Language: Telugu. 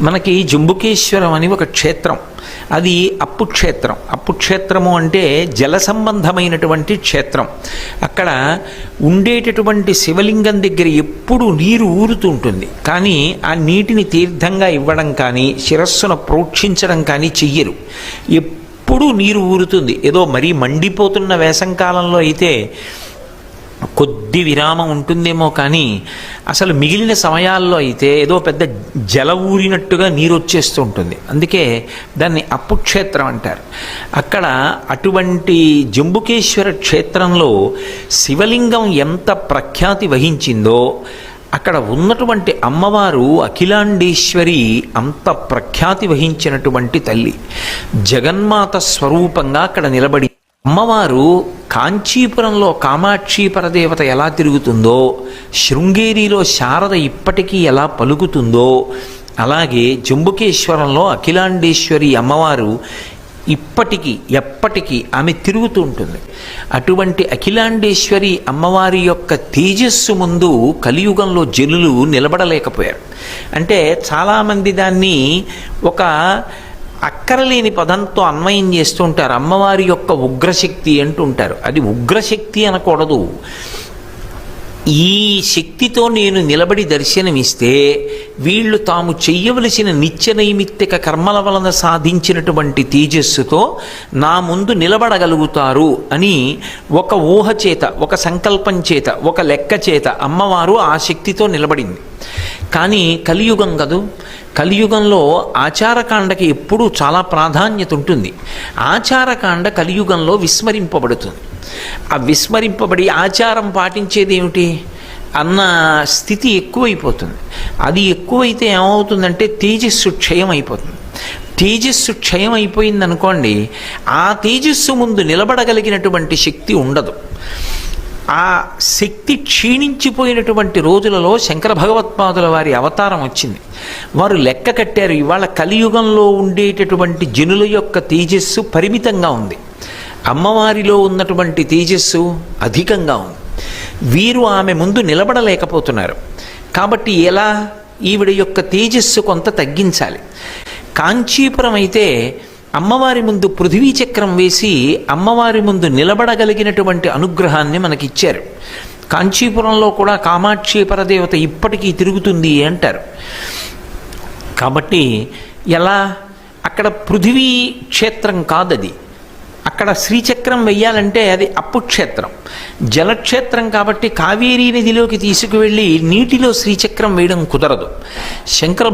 మనకి జంబుకేశ్వరం అని ఒక క్షేత్రం. అది అప్పు క్షేత్రం. అప్పు క్షేత్రము అంటే జల సంబంధమైనటువంటి క్షేత్రం. అక్కడ ఉండేటటువంటి శివలింగం దగ్గర ఎప్పుడు నీరు ఊరుతుంటుంది కానీ ఆ నీటిని తీర్థంగా ఇవ్వడం కానీ శిరస్సును ప్రోక్షించడం కానీ చెయ్యరు. ఎప్పుడు నీరు ఊరుతుంది. ఏదో మరీ మండిపోతున్న వేసంకాలంలో అయితే కొద్ది విరామం ఉంటుందేమో కానీ అసలు మిగిలిన సమయాల్లో అయితే ఏదో పెద్ద జల ఊరినట్టుగా నీరు వచ్చేస్తూ ఉంటుంది. అందుకే దాన్ని అప్పుక్షేత్రం అంటారు. అక్కడ అటువంటి జంబుకేశ్వర క్షేత్రంలో శివలింగం ఎంత ప్రఖ్యాతి వహించిందో అక్కడ ఉన్నటువంటి అమ్మవారు అఖిలాండేశ్వరి అంత ప్రఖ్యాతి వహించినటువంటి తల్లి. జగన్మాత స్వరూపంగా అక్కడ నిలబడి అమ్మవారు కాంచీపురంలో కామాక్షి పరదేవత ఎలా తిరుగుతుందో శృంగేరిలో శారద ఇప్పటికీ ఎలా పలుకుతుందో అలాగే జంబుకేశ్వరంలో అఖిలాండేశ్వరి అమ్మవారు ఇప్పటికీ ఎప్పటికీ ఆమె తిరుగుతూ ఉంటుంది. అటువంటి అఖిలాండేశ్వరి అమ్మవారి యొక్క తేజస్సు ముందు కలియుగంలో జనులు నిలబడలేకపోయారు. అంటే చాలామంది దాన్ని ఒక అక్కరలేని పదంతో అన్వయం చేస్తూ ఉంటారు. అమ్మవారి యొక్క ఉగ్రశక్తి అంటుంటారు అది ఉగ్రశక్తి అనకూడదు. ఈ శక్తితో నేను నిలబడి దర్శనమిస్తే వీళ్ళు తాము చెయ్యవలసిన నిత్య నైమిత్తిక కర్మల వలన సాధించినటువంటి తేజస్సుతో నా ముందు నిలబడగలుగుతారు అని ఒక ఊహ చేత ఒక సంకల్పం చేత ఒక లెక్క చేత అమ్మవారు ఆ శక్తితో నిలబడింది. కానీ కలియుగం కదూ? కలియుగంలో ఆచారకాండకి ఎప్పుడూ చాలా ప్రాధాన్యత ఉంటుంది. ఆచారకాండ కలియుగంలో విస్మరింపబడుతుంది. ఆ విస్మరింపబడి ఆచారం పాటించేది ఏమిటి? అన్న స్థితి ఎక్కువైపోతుంది. అది ఎక్కువైతే ఏమవుతుందంటే తేజస్సు క్షయం అయిపోతుంది తేజస్సు క్షయం అయిపోయింది అనుకోండి ఆ తేజస్సు ముందు నిలబడగలిగినటువంటి శక్తి ఉండదు. ఆ శక్తి క్షీణించిపోయినటువంటి రోజులలో శంకర భగవత్పాదుల వారి అవతారం వచ్చింది. వారు లెక్క కట్టారు ఇవాళ కలియుగంలో ఉండేటటువంటి జనుల యొక్క తేజస్సు పరిమితంగా ఉంది. అమ్మవారిలో ఉన్నటువంటి తేజస్సు అధికంగా ఉంది. వీరు ఆమె ముందు నిలబడలేకపోతున్నారు. కాబట్టి ఎలా ఈవిడ యొక్క తేజస్సు కొంత తగ్గించాలి. కాంచీపురం అయితే అమ్మవారి ముందు పృథివీ చక్రం వేసి అమ్మవారి ముందు నిలబడగలిగినటువంటి అనుగ్రహాన్ని మనకిచ్చారు. కాంచీపురంలో కూడా కామాక్షి పరదేవత ఇప్పటికీ తిరుగుతుంది అంటారు. కాబట్టి ఎలా? అక్కడ పృథివీ క్షేత్రం కాదది. అక్కడ శ్రీచక్రం వెయ్యాలంటే అది అప్పు క్షేత్రం. జలక్షేత్రం కాబట్టి కావేరీ నదిలోకి తీసుకువెళ్ళి నీటిలో శ్రీచక్రం వేయడం కుదరదు. శంకర